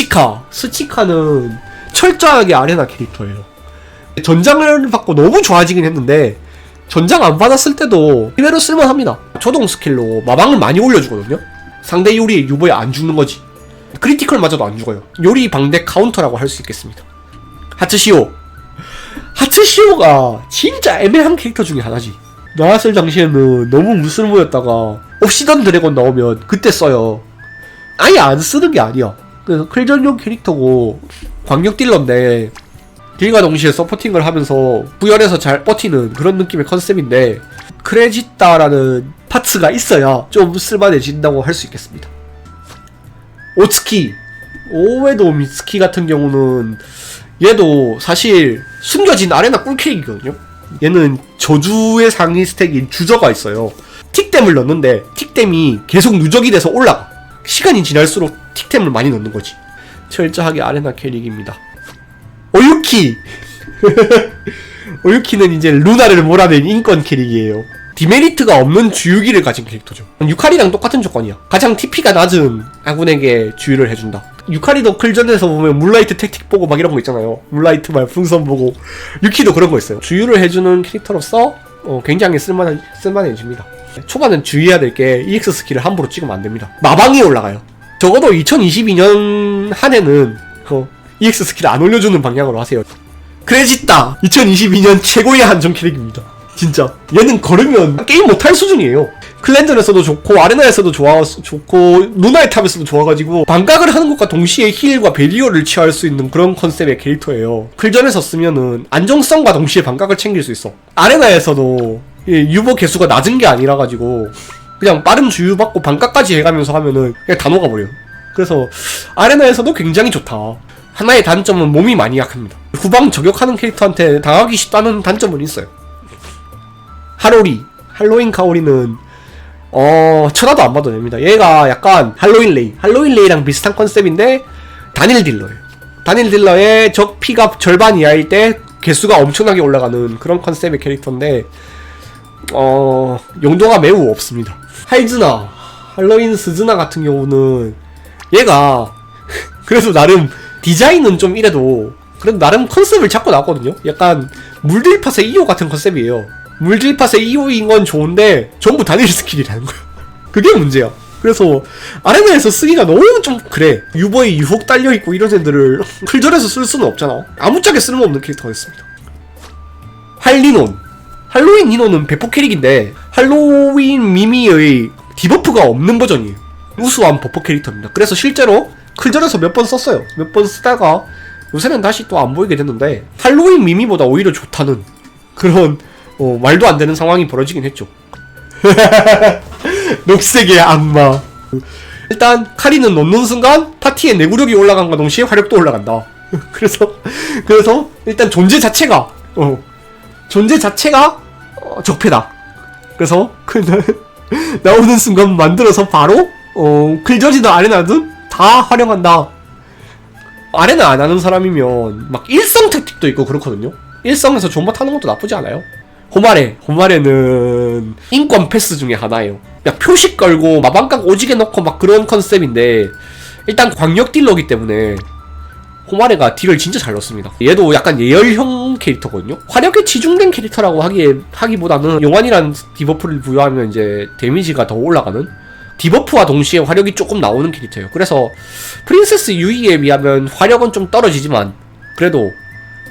스치카. 스치카는 철저하게 아레나 캐릭터예요. 전장을 받고 너무 좋아지긴 했는데 전장 안 받았을 때도 이대로 쓸만합니다. 초동 스킬로 마방을 많이 올려주거든요. 상대 요리의 유보에 안 죽는 거지. 크리티컬 맞아도 안 죽어요. 요리 방대 카운터라고 할 수 있겠습니다. 하츠시오. 하츠시오가 진짜 애매한 캐릭터 중에 하나지. 나왔을 당시에는 너무 무쓸모였다가 옵시던 드래곤 나오면 그때 써요. 아예 안 쓰는 게 아니야. 그래서 클전용 캐릭터고 광역 딜러인데 딜과 동시에 서포팅을 하면서 부열해서 잘 버티는 그런 느낌의 컨셉인데 크레지따라는 파츠가 있어야 좀 쓸만해진다고 할 수 있겠습니다. 오츠키 오웨도 미츠키 같은 경우는 얘도 사실 숨겨진 아레나 꿀캐릭이거든요. 얘는 저주의 상위 스택인 주저가 있어요. 틱댐을 넣는데 틱댐이 계속 누적이 돼서 올라가. 시간이 지날수록 틱댐을 많이 넣는 거지. 철저하게 아레나 캐릭입니다. 오유키! 오유키는 이제 루나를 몰아낸 인권 캐릭이에요. 디메리트가 없는 주유기를 가진 캐릭터죠. 유카리랑 똑같은 조건이야. 가장 TP가 낮은 아군에게 주유를 해준다. 유카리도 클전에서 보면 물라이트 택틱 보고 막 이런 거 있잖아요. 물라이트 말 풍선 보고. 유키도 그런 거 있어요. 주유를 해주는 캐릭터로서 어, 굉장히 쓸만한, 쓸만해집니다. 초반엔 주의해야 될 게 EX 스킬을 함부로 찍으면 안 됩니다. 마방이 올라가요. 적어도 2022년 한 해는 어, EX 스킬 안 올려주는 방향으로 하세요. 크레지따 2022년 최고의 한정 캐릭입니다. 진짜 얘는 걸으면 게임 못할 수준이에요. 클렌저에서도 좋고 아레나에서도 좋아 좋고 루나의 탑에서도 좋아가지고 반각을 하는 것과 동시에 힐과 베리어를 취할 수 있는 그런 컨셉의 캐릭터예요. 클전에서 쓰면은 안정성과 동시에 반각을 챙길 수 있어. 아레나에서도 이 유보 개수가 낮은 게 아니라 가지고 그냥 빠른 주유 받고 반각까지 해가면서 하면은 그냥 다 녹아버려요. 그래서 아레나에서도 굉장히 좋다. 하나의 단점은 몸이 많이 약합니다. 후방 저격하는 캐릭터한테 당하기 쉽다는 단점은 있어요. 하로리, 할로윈 카오리는 어 쳐다도 안 봐도 됩니다. 얘가 약간 할로윈 레이, 할로윈 레이랑 비슷한 컨셉인데 단일 딜러예요. 단일 딜러의 적 피가 절반 이하일 때 개수가 엄청나게 올라가는 그런 컨셉의 캐릭터인데 어 용도가 매우 없습니다. 하이즈나, 할로윈 스즈나 같은 경우는 얘가 그래서 나름 디자인은 좀 이래도 그래도 나름 컨셉을 잡고 나왔거든요. 약간 물들팟의 2호 같은 컨셉이에요. 물들팟의 2호인 건 좋은데 전부 단일 스킬이라는 거야. 그게 문제야. 그래서 아레나에서 쓰기가 너무 좀 그래. 유버에 유혹 딸려 있고 이런 애들을 클전에서 쓸 수는 없잖아. 아무짝에 쓸모없는 캐릭터가 됐습니다. 할리논. 할로윈 니노는 배포 캐릭인데 할로윈 미미의 디버프가 없는 버전이에요. 우수한 버퍼 캐릭터입니다. 그래서 실제로 클전에서 몇 번 썼어요. 몇 번 쓰다가 요새는 다시 또 안 보이게 됐는데 할로윈 미미보다 오히려 좋다는 그런 어, 말도 안 되는 상황이 벌어지긴 했죠. 녹색의 악마. 일단 카리는 넣는 순간 파티의 내구력이 올라간과 동시에 화력도 올라간다. 그래서 그래서 일단 존재 자체가 어, 존재 자체가 어, 적폐다. 그래서 그 나오는 순간 만들어서 바로 어, 클저지든 아레나든 다 활용한다. 아레나 안 하는 사람이면 막 일성 택틱도 있고 그렇거든요. 일성에서 존버 타는 것도 나쁘지 않아요. 호마레, 호마레는 인권 패스 중에 하나예요. 그냥 표식 걸고 마방각 오지게 넣고 막 그런 컨셉인데 일단 광역 딜러기 때문에 호마레가 딜을 진짜 잘 넣습니다. 얘도 약간 예열형 캐릭터거든요. 화력에 치중된 캐릭터라고 하기에 하기보다는 용환이란 디버프를 부여하면 이제 데미지가 더 올라가는 디버프와 동시에 화력이 조금 나오는 캐릭터예요. 그래서 프린세스 유이에 비하면 화력은 좀 떨어지지만 그래도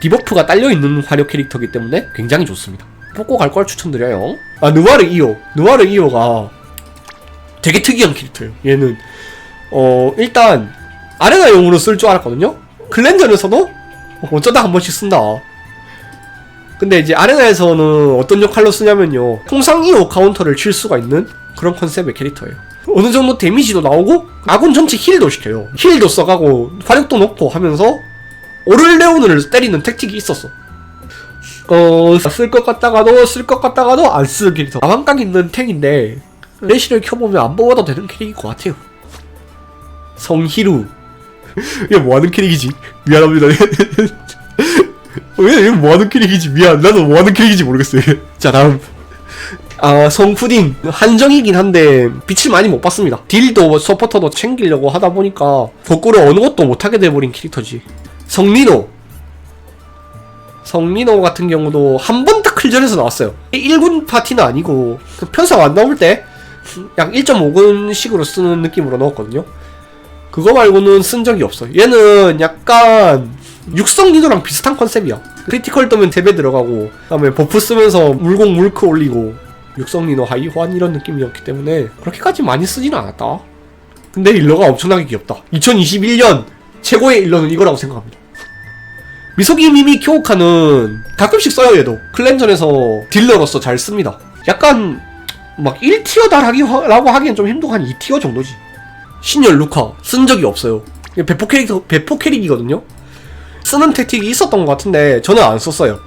디버프가 딸려 있는 화력 캐릭터이기 때문에 굉장히 좋습니다. 뽑고 갈 걸 추천드려요. 아 느와르 이오, 느와르 이오가 되게 특이한 캐릭터예요. 얘는 어 일단 아레나용으로 쓸 줄 알았거든요. 클렌저에서도 어쩌다 한 번씩 쓴다. 근데 이제 아레나에서는 어떤 역할로 쓰냐면요. 통상 2호 카운터를 칠 수가 있는 그런 컨셉의 캐릭터예요. 어느 정도 데미지도 나오고 아군 전체 힐도 시켜요. 힐도 써가고 화력도 높고 하면서 오를레온을 때리는 택틱이 있었어. 어, 쓸 것 같다가도 쓸 것 같다가도 안 쓰는 캐릭터. 가방각 있는 탱인데 레시를 켜보면 안 먹어도 되는 캐릭일 것 같아요. 성희루. 이게 뭐하는 캐릭이지? 미안합니다. 왜, 뭐하는 캐릭이지? 미안. 나도 뭐하는 캐릭인지 모르겠어요. 자, 다음. 아 성푸딩 한정이긴 한데 빛을 많이 못 봤습니다 딜도 서포터도 챙기려고 하다 보니까 거꾸로 어느 것도 못하게 돼버린 캐릭터지 성민호 성민호 같은 경우도 한 번 딱 클전에서 나왔어요 1군 파티는 아니고 그 편성 안 나올 때 약 1.5군식으로 쓰는 느낌으로 넣었거든요 그거 말고는 쓴 적이 없어. 얘는 약간 육성 리노랑 비슷한 컨셉이야. 크리티컬 뜨면 대배 들어가고 그 다음에 버프 쓰면서 물공 물크 올리고 육성 리노 하이 호환 이런 느낌이었기 때문에 그렇게까지 많이 쓰지는 않았다. 근데 일러가 엄청나게 귀엽다. 2021년 최고의 일러는 이거라고 생각합니다. 미소기 미미 키오카는 가끔씩 써요 얘도. 클렌전에서 딜러로서 잘 씁니다. 약간 막 1티어다라고 하기엔 좀 힘들고 한 2티어 정도지 신열 루카 쓴 적이 없어요. 배포 캐릭터 배포 캐릭이거든요? 쓰는 택틱이 있었던 것 같은데 저는 안 썼어요.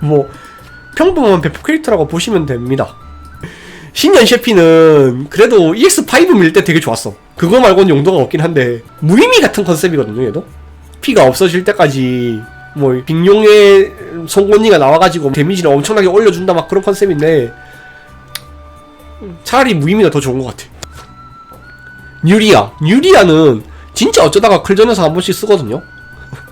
뭐 평범한 배포 캐릭터라고 보시면 됩니다. 신년 셰피는 그래도 EX5 밀 때 되게 좋았어. 그거 말고는 용도가 없긴 한데 무의미 같은 컨셉이거든요 얘도. 피가 없어질 때까지 뭐 빅룡의 송곳니가 나와가지고 데미지를 엄청나게 올려준다 막 그런 컨셉인데 차라리 무의미가 더 좋은 것 같아 뉴리아. 뉴리아는 진짜 어쩌다가 클전에서 한 번씩 쓰거든요.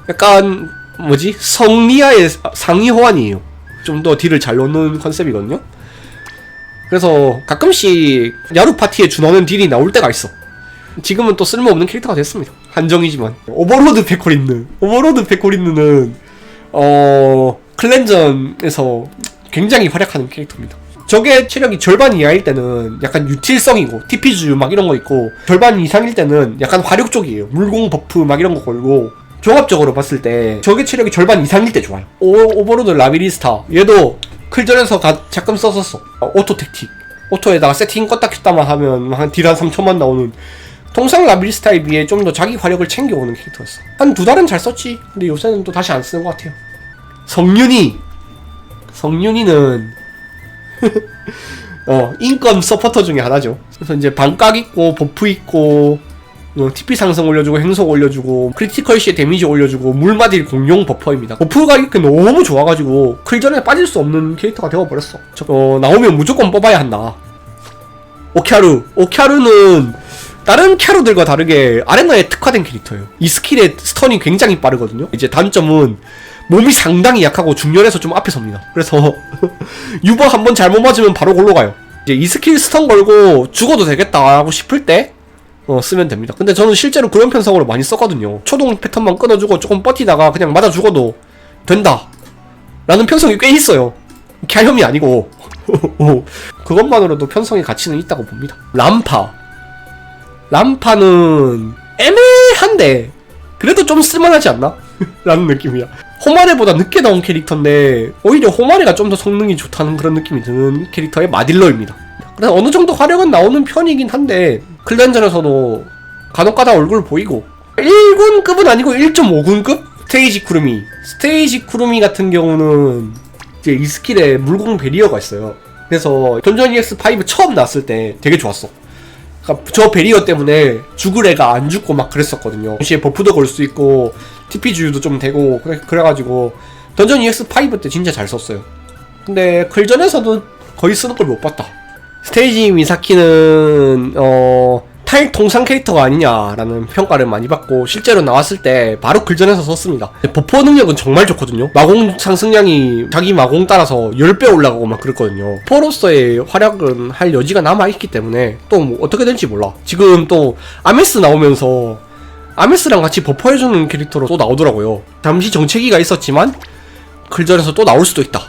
약간 뭐지? 성리아의 상위 호환이에요. 좀 더 딜을 잘 넣는 컨셉이거든요. 그래서 가끔씩 야루 파티에 준하는 딜이 나올 때가 있어. 지금은 또 쓸모없는 캐릭터가 됐습니다. 한정이지만. 오버로드 페코린느. 오버로드 페코린느는 어 클렌전에서 굉장히 활약하는 캐릭터입니다 저게 체력이 절반 이하일 때는 약간 유틸성이고 TP주 막 이런 거 있고 절반 이상일 때는 약간 화력 쪽이에요. 물공 버프 막 이런 거 걸고. 종합적으로 봤을 때 저게 체력이 절반 이상일 때 좋아요. 오, 오버로드 라비리스타. 얘도 클전에서 가, 가끔 썼었어. 어, 오토 택틱. 오토에다가 세팅 껐다 켰다만 하면 한 딜 한 3초만 나오는. 통상 라비리스타에 비해 좀 더 자기 화력을 챙겨오는 캐릭터였어. 한 두 달은 잘 썼지. 근데 요새는 또 다시 안 쓰는 것 같아요. 성윤이 성윤이는 어 인권 서포터 중에 하나죠. 그래서 이제 반각 있고 버프 있고 어, TP 상승 올려주고 행속 올려주고 크리티컬 시에 데미지 올려주고 물마딜 공룡 버퍼입니다. 버프가 이렇게 너무 좋아가지고 클전에 빠질 수 없는 캐릭터가 되어버렸어. 저, 어, 나오면 무조건 뽑아야 한다. 오캬루. 오캬루는 다른 캬루들과 다르게 아레나에 특화된 캐릭터예요. 이 스킬의 스턴이 굉장히 빠르거든요. 이제 단점은 몸이 상당히 약하고 중렬해서 좀 앞에 섭니다 그래서 유버 한 번 잘못 맞으면 바로 골로 가요 이제 이 스킬 스턴 걸고 죽어도 되겠다 하고 싶을 때 어, 쓰면 됩니다. 근데 저는 실제로 그런 편성으로 많이 썼거든요. 초동 패턴만 끊어주고 조금 버티다가 그냥 맞아 죽어도 된다. 라는 편성이 꽤 있어요. 캬혐이 아니고. 그것만으로도 편성의 가치는 있다고 봅니다. 람파. 람파는 애매한데, 그래도 좀 쓸만하지 않나? 라는 느낌이야. 호마레보다 늦게 나온 캐릭터인데, 오히려 호마레가 좀 더 성능이 좋다는 그런 느낌이 드는 캐릭터의 마딜러입니다. 그래서 어느 정도 화력은 나오는 편이긴 한데 클렌전에서도 간혹가다 얼굴 보이고 1군급은 아니고 1.5군급? 스테이지 쿠르미. 스테이지 쿠르미 같은 경우는 이제 이 스킬에 물공 베리어가 있어요. 그래서 던전 EX5 처음 나왔을 때 되게 좋았어. 그러니까 저 베리어 때문에 죽을 애가 안 죽고 막 그랬었거든요. 동시에 버프도 걸 수 있고 TP 주유도 좀 되고 그래, 그래가지고 던전 EX5 때 진짜 잘 썼어요. 근데 클전에서는 거의 쓰는 걸 못 봤다. 스테이지 미사키는 어 탈통상 캐릭터가 아니냐라는 평가를 많이 받고 실제로 나왔을 때 바로 글전에서 썼습니다. 버퍼 능력은 정말 좋거든요. 마공 상승량이 자기 마공 따라서 10배 올라가고 막 그랬거든요. 포로서의 활약은 할 여지가 남아있기 때문에 또 뭐 어떻게 될지 몰라. 지금 또 아메스 나오면서 아메스랑 같이 버퍼 해주는 캐릭터로 또 나오더라고요. 잠시 정체기가 있었지만 글전에서 또 나올 수도 있다.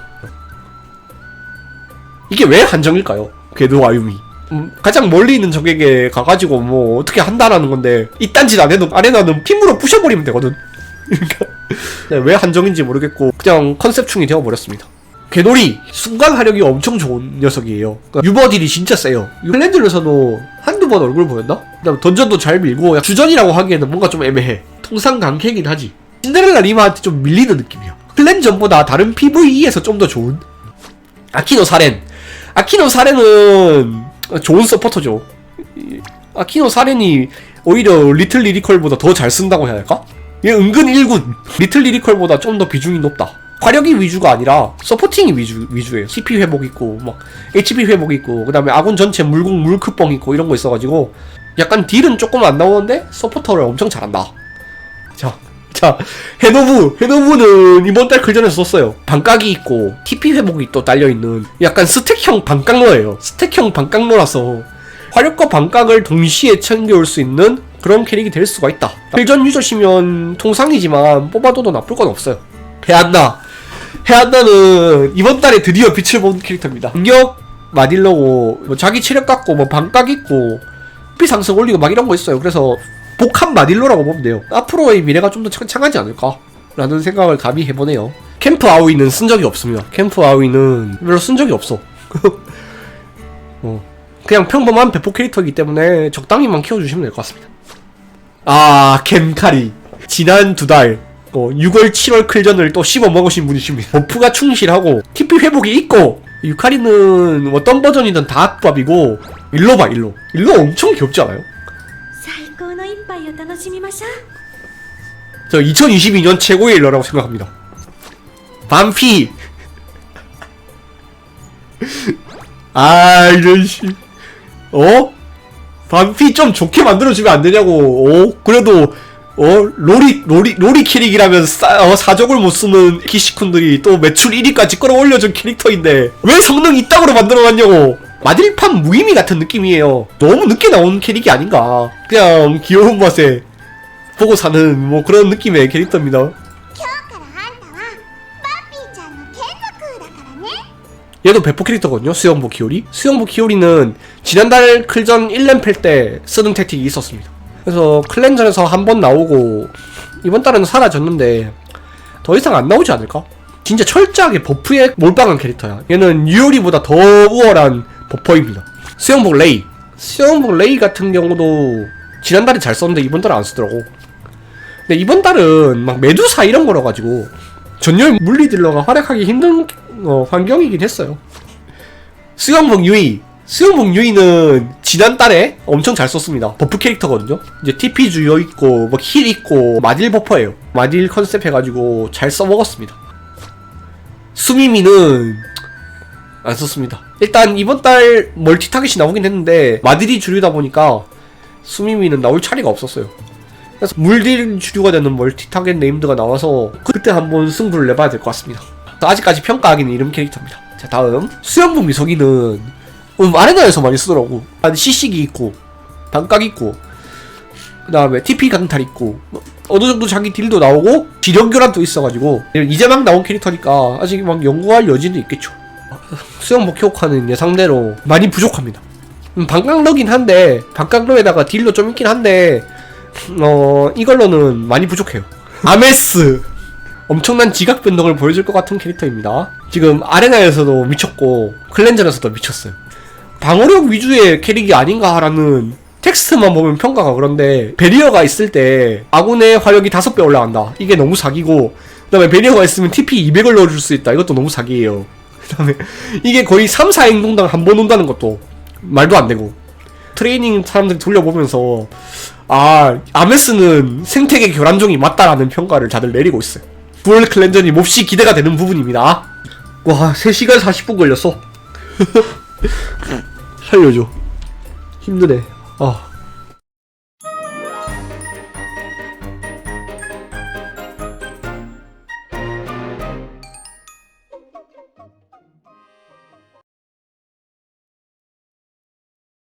이게 왜 한정일까요? 궤도 아유미. 음, 가장 멀리 있는 적에게 가가지고 뭐 어떻게 한다라는 건데 이딴 짓 안 해도 아레나는 핀으로 부셔버리면 되거든. 그러니까 왜 한정인지 모르겠고 그냥 컨셉충이 되어버렸습니다 궤돌이 순간 화력이 엄청 좋은 녀석이에요 그러니까 유버딜이 진짜 세요 클렌즈에서도 한두 번 얼굴 보였나? 그다음 던전도 잘 밀고 주전이라고 하기에는 뭔가 좀 애매해 통상 강캐긴 하지 신데렐라 리마한테 좀 밀리는 느낌이야 클렌전보다 다른 PVE에서 좀 더 좋은 아키노 사렌 아키노 사렌은 좋은 서포터죠. 이- 아키노 사렌이 오히려 리틀 리리컬보다 더 잘 쓴다고 해야 할까? 얘 은근 1군. 리틀 리리컬보다 좀 더 비중이 높다. 화력이 위주가 아니라 서포팅이 위주, 위주예요. CP 회복 있고, 막, HP 회복 있고, 그 다음에 아군 전체 물공 물크뻥 있고, 이런 거 있어가지고, 약간 딜은 조금 안 나오는데, 서포터를 엄청 잘한다. 자, 자, 해노브, 해노브는 이번 달 글전에서 썼어요. 반각이 있고, TP 회복이 또 딸려있는, 약간 스택형 반각러예요. 스택형 반각러라서, 화력과 반각을 동시에 챙겨올 수 있는 그런 캐릭이 될 수가 있다. 필전 유저시면 통상이지만 뽑아둬도 나쁠 건 없어요. 해안나. 해안나는 이번 달에 드디어 빛을 본 캐릭터입니다. 공격 마딜러고 뭐 자기 체력 깎고 뭐 반각 있고 피 상승 올리고 막 이런 거 있어요. 그래서 복합 마딜러라고 보면 돼요. 앞으로의 미래가 좀 더 창창하지 않을까? 라는 생각을 감히 해보네요. 캠프 아우이는 쓴 적이 없습니다. 캠프 아우이는 별로 쓴 적이 없어. 어. 그냥 평범한 배포 캐릭터이기 때문에 적당히만 키워주시면 될 것 같습니다. 아, 겐카리. 지난 두 달, 어, 또 6월 7월 클전을 또 씹어 먹으신 분이십니다. 버프가 충실하고 TP 회복이 있고 유카리는 어떤 버전이든 다 악밥이고 일로 봐 일로 일로 엄청 귀엽지 않아요? 저 2022년 최고의 일러라고 생각합니다. 반피 아 이런 씨 어? 반피 좀 좋게 만들어주면 안 되냐고 어? 그래도 어? 로리 로리 로리 키릭이라면 싸, 어, 사족을 못 쓰는 키시쿤들이 또 매출 1위까지 끌어올려준 캐릭터인데 왜 성능 이따구로 만들어놨냐고. 마드리판 무의미 같은 느낌이에요. 너무 늦게 나온 캐릭이 아닌가. 그냥 귀여운 맛에 보고 사는 뭐 그런 느낌의 캐릭터입니다. 얘도 배포 캐릭터거든요 수영복 키오리. 수영복 키오리는 지난달 클전 1렘 팰때 쓰는 택틱이 있었습니다. 그래서 클랜전에서 한 번 나오고 이번 달은 사라졌는데 더 이상 안 나오지 않을까? 진짜 철저하게 버프에 몰빵한 캐릭터야. 얘는 유오리보다 더 우월한 버퍼입니다. 수영복 레이. 수영복 레이 같은 경우도 지난달에 잘 썼는데 이번 달은 안 쓰더라고. 근데 이번 달은 막 메두사 이런 거라 가지고 전열 물리 딜러가 활약하기 힘든 어, 환경이긴 했어요. 수영복 유이. 수영복 유이는 지난달에 엄청 잘 썼습니다. 버프 캐릭터거든요. 이제 TP 주요 있고, 뭐 힐 있고, 마딜 버퍼예요. 마딜 컨셉 해가지고 잘 써먹었습니다. 수미미는 안 썼습니다. 일단 이번 달 멀티 타겟이 나오긴 했는데 마딜이 주류다 보니까 수미미는 나올 차례가 없었어요. 그래서 물딜 주류가 되는 멀티 타겟 네임드가 나와서 그때 한번 승부를 내봐야 될 것 같습니다. 아직까지 평가하기는 이름 캐릭터입니다. 자 다음 수영복 미석이는 음, 아레나에서 많이 쓰더라고. 한 CC기 있고 반각 있고 그 다음에 TP 강탈 있고 뭐 어느 정도 자기 딜도 나오고 지력 교란도 있어가지고 이제 막 나온 캐릭터니까 아직 막 연구할 여지는 있겠죠. 수영복 효과는 예상대로 많이 부족합니다. 음, 반각러긴 한데 반각러에다가 딜도 좀 있긴 한데 어 이걸로는 많이 부족해요. 아메스 엄청난 지각 변동을 보여줄 것 같은 캐릭터입니다. 지금 아레나에서도 미쳤고 클렌저에서도 미쳤어요. 방어력 위주의 캐릭이 아닌가라는 텍스트만 보면 평가가 그런데 베리어가 있을 때 아군의 화력이 5배 올라간다. 이게 너무 사기고 그 다음에 베리어가 있으면 TP 200을 넣어줄 수 있다. 이것도 너무 사기예요. 그 다음에 이게 거의 3, 4행동당 한 번 온다는 것도 말도 안 되고 트레이닝 사람들 돌려보면서 아 아메스는 생태계 교란종이 맞다라는 평가를 다들 내리고 있어요. 듀얼 클렌전이 몹시 기대가 되는 부분입니다. 와 3시간 40분 걸렸어. 살려줘. 힘드네. 아.